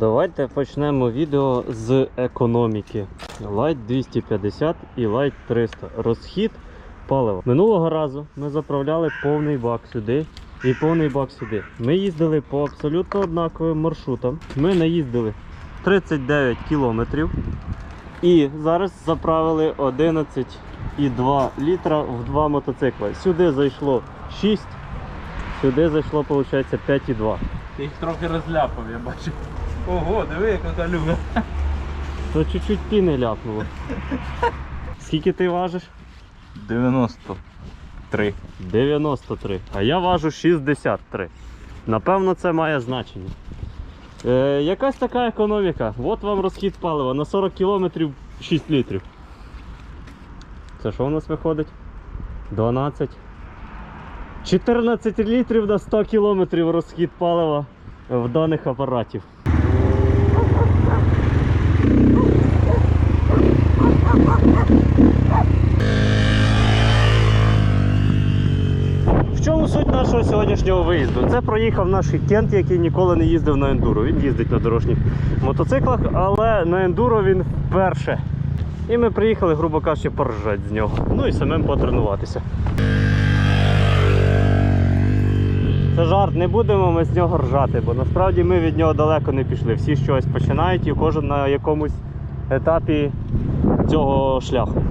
Давайте почнемо відео з економіки. Light 250 і Light 300. Розхід палива. Минулого разу ми заправляли повний бак сюди і повний бак сюди. Ми їздили по абсолютно однаковим маршрутам. Ми наїздили 39 кілометрів. І зараз заправили 11,2 літра в два мотоцикла. Сюди зайшло 6, сюди зайшло, виходить, 5,2. Ти їх трохи розляпав, я бачу. Ого, диви, яка калюга. То чуть-чуть піни ляпнуло. Скільки ти важиш? 93. 93. А я важу 63. Напевно, це має значення. Е, якась така економіка. От вам розхід палива на 40 кілометрів 6 літрів. Це що у нас виходить? 12. 14 літрів на 100 кілометрів розхід палива в даних апаратів. В чому суть нашого сьогоднішнього виїзду? Це проїхав наш кент, який ніколи не їздив на ендуро. Він їздить на дорожніх мотоциклах, але на ендуро він вперше. І ми приїхали, грубо кажучи, поржати з нього. Ну і самим потренуватися. Це жарт, не будемо ми з нього ржати, бо насправді ми від нього далеко не пішли. Всі чогось починають і кожен на якомусь етапі цього шляху.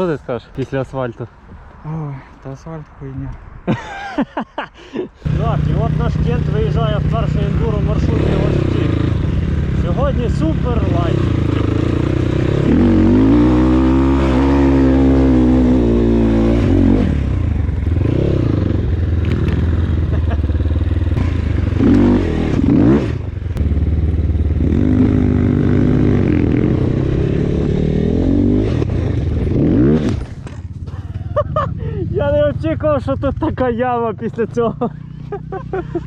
Що ти скажеш після асфальту? Ой, та асфальт хуйня. Так, і от наш кент виїжджає в перший ендуро маршрут в його житті. Сьогодні супер лайт. Я що тут така яма після цього.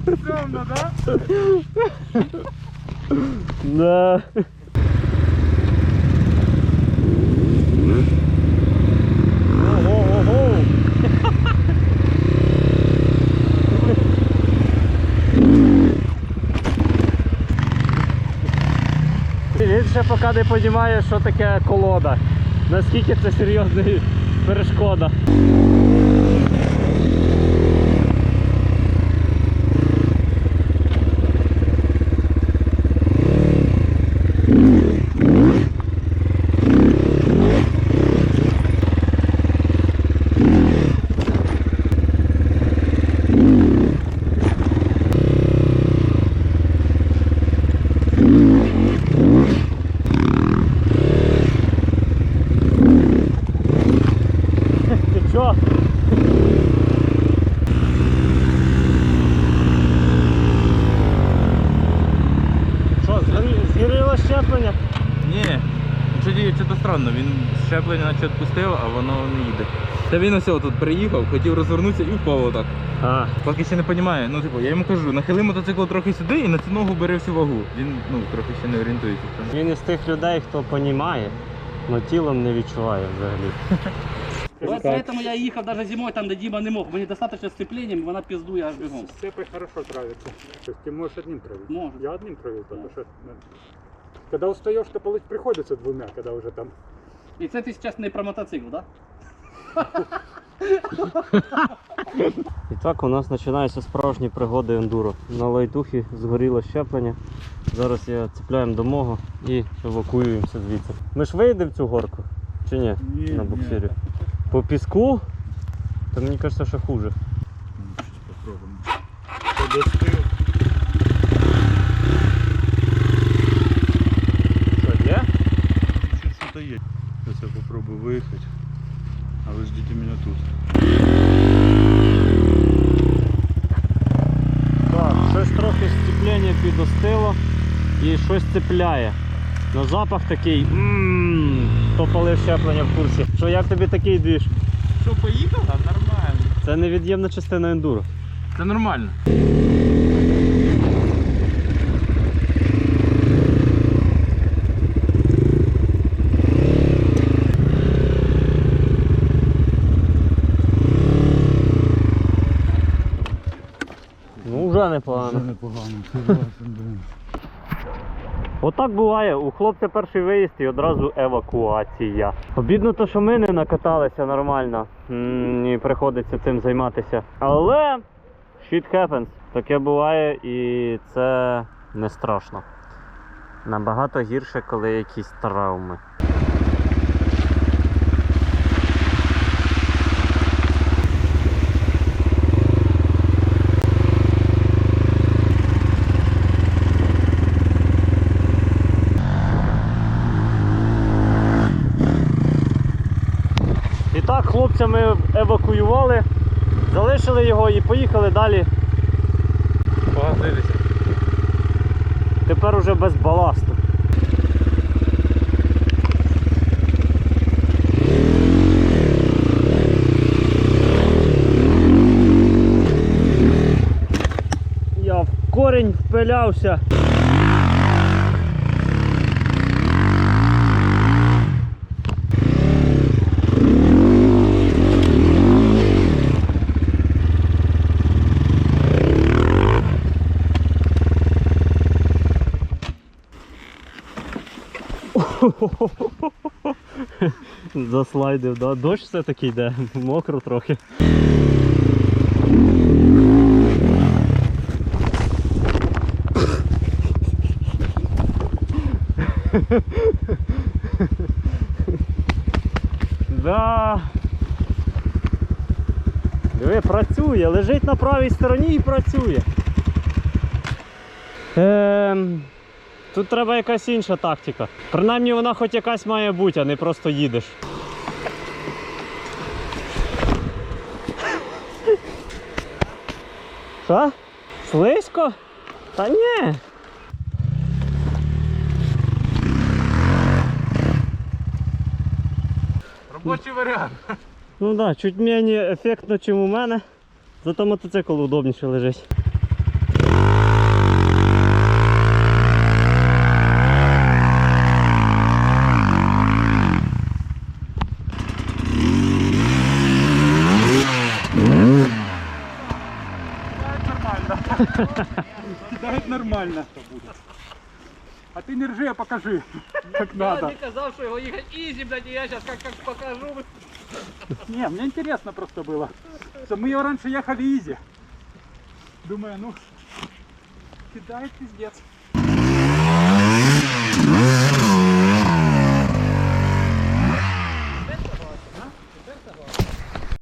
Стрьомно, да? Да. Ого, ого. Він ще поки не розуміє, що таке колода. Наскільки це серйозна перешкода. Ти чо? Що, згорі- згоріло щеплення? Ні. Тоді що странно, він щеплення наче відпустив, а воно не їде. Та він ось тут приїхав, хотів розвернутися і впав отак. А, Поки ще не розуміє. Ну, типу, я йому кажу, нахили мотоцикл трохи сюди і на цю ногу бери всю вагу. Він ну, трохи ще не орієнтується. він із тих людей, хто розуміє, але тілом не відчуває взагалі. Вот поэтому я їхав даже зимой, там де Дима не мог. Мені достаточно сцеплением, и вона пиздує аж бігом. С цепой хорошо травится. То есть ты можешь одним травить. Может. Я одним травил только что. да. Когда устаешь, то приходится двумя, когда уже там. І це ти зараз не про мотоцикл, да? І так у нас починаються справжні пригоди ендуро. На лайтухі згоріло щеплення. Зараз я цепляємо до мого і евакуюємося звідси. Ми ж вийдемо в цю горку? Чи ні? Ні, На ні. По піску? Та мені кажеться, що хуже. Сейчас попробуем. І щось цепляє. На запах такий. Ммм, хто палив щеплення в курсі. Що як тобі такий двіж? Що, поїхала? Нормально. Це невід'ємна частина ендуро. Це нормально. Ну, вже непогано. непогано, согласен, блин. Отак буває, у хлопця перший виїзд і одразу евакуація. Обідно то, що ми не накаталися нормально і приходиться цим займатися. Але shit happens. Таке буває і це не страшно. Набагато гірше, коли якісь травми. І так, хлопця ми евакуювали, залишили його і поїхали далі. Погасилися. Тепер уже без баласту. Я в корінь впилявся. Заслайдив, да? Дощ все-таки йде, мокро трохи. Да. Диви, працює, лежить на правій стороні і працює. Ем, Тут треба якась інша тактика. Принаймні вона хоч якась має бути, а не просто їдеш. Що? Слизько? Та ні. Робочий варіант. Ну так, да, чуть менш ефектно, ніж у мене. Зато мотоцикл удобніше лежить. Кидает нормально. А ты не ржи, а покажи, как Я надо. не казав, що його їхати ізі, блядь, і я зараз як, як покажу. Не, мне интересно просто было. Что мы его раньше ехали изи. Думаю, ну, кидает пиздец.